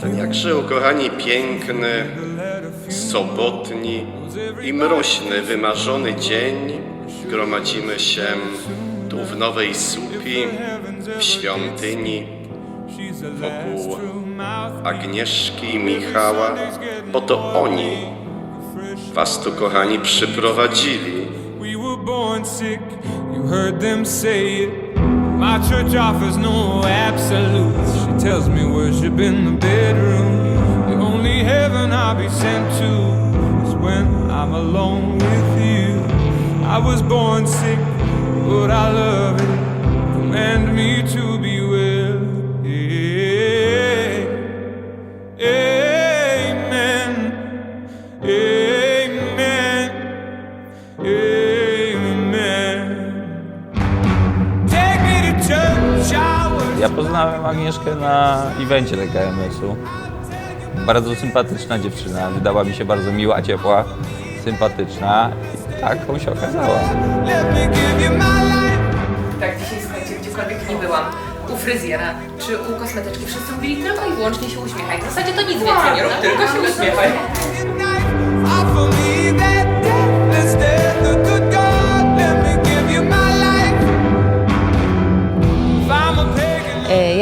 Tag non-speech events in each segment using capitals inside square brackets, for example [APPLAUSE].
Ten jakże ukochani piękny, sobotni i mroźny, wymarzony dzień gromadzimy się tu w Nowej Słupi, w świątyni, wokół Agnieszki i Michała, bo to oni was tu, kochani, przyprowadzili. We were born sick, you heard them say it. My church offers no absolutes. She tells me worship in the bedroom. The only heaven I'll be sent to is when I'm alone with you. I was born sick, but I love it. Ja poznałem Agnieszkę na evencie TKMS-u. Bardzo sympatyczna dziewczyna, wydała mi się bardzo miła, ciepła, sympatyczna i taką się okazała. Tak, dzisiaj słuchajcie, gdziekolwiek nie byłam, u fryzjera czy u kosmetyczki, wszyscy mówili tylko i wyłącznie się uśmiechaj. W zasadzie to nic więcej nie rób, tylko się uśmiechaj.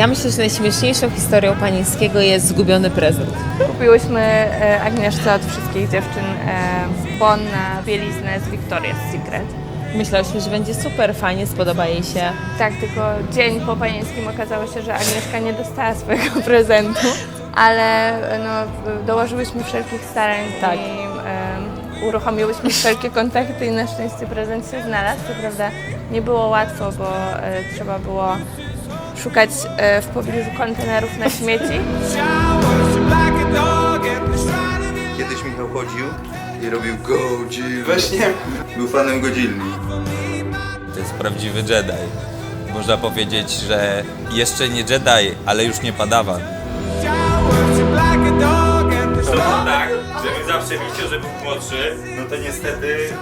Ja myślę, że najśmieszniejszą historią Panińskiego jest zgubiony prezent. Kupiłyśmy e, Agnieszce od wszystkich dziewczyn e, bon na bieliznę z Victoria's Secret. Myślałyśmy, że będzie super, fajnie, spodoba jej się. Tak, tylko dzień po panieńskim okazało się, że Agnieszka nie dostała swojego [LAUGHS] prezentu, ale e, no, dołożyłyśmy wszelkich starań Tak. i e, uruchomiłyśmy [LAUGHS] wszelkie kontakty i na szczęście prezent się znalazł. Co prawda nie było łatwo, bo e, trzeba było szukać e, w pobliżu kontenerów na śmieci. Kiedyś Michał chodził i robił Godzilla. Właśnie. Był fanem Godzilli. To jest prawdziwy Jedi. Można powiedzieć, że jeszcze nie Jedi, ale już nie padawan. Widzicie, że był młodszy, no to niestety,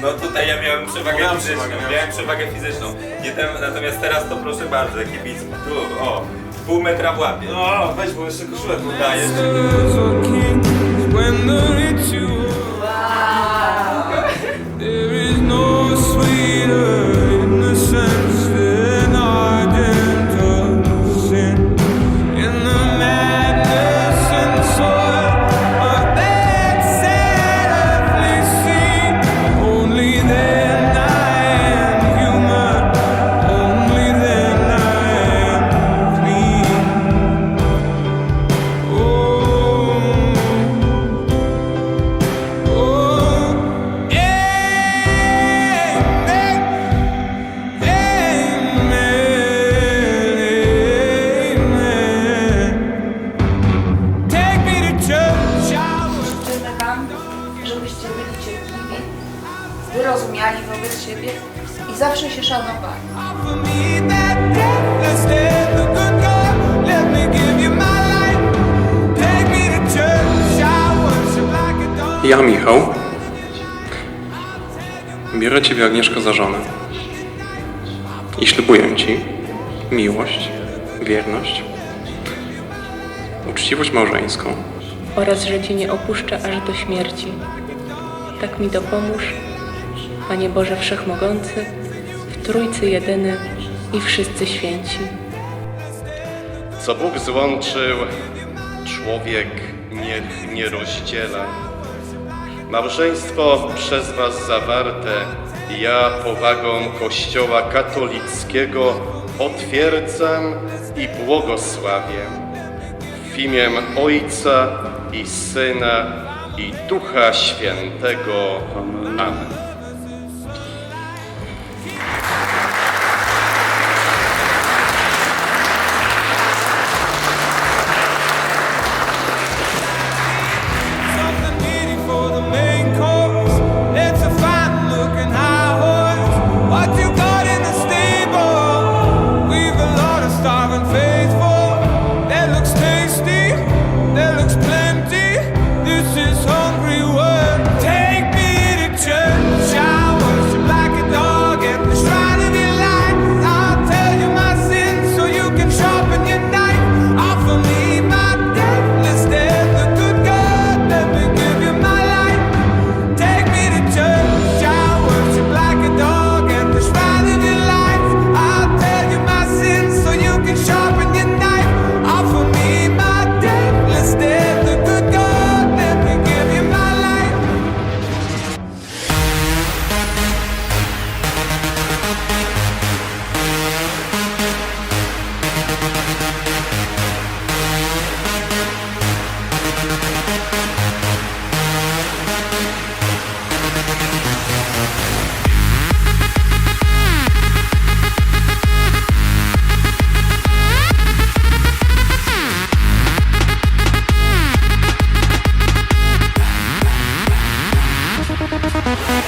no tutaj ja miałem przewagę fizyczną, miałem przewagę fizyczną. Nie tem, natomiast teraz to proszę bardzo, kibic, tu, o, pół metra w łapie. O, weź, bo jeszcze koszulę tu dajesz. When the to church. I like a dog. Ja, Michał, biorę Ciebie, Agnieszko, za żonę i ślubuję Ci miłość, wierność, uczciwość małżeńską oraz że Cię nie opuszczę aż do śmierci. Tak mi dopomóż, Panie Boże Wszechmogący, w Trójcy Jedyny i wszyscy święci. Co Bóg złączył, człowiek niech nie rozdziela. Małżeństwo przez Was zawarte ja powagą Kościoła katolickiego potwierdzam i błogosławię. W imię Ojca i Syna i Ducha Świętego. Amen. Música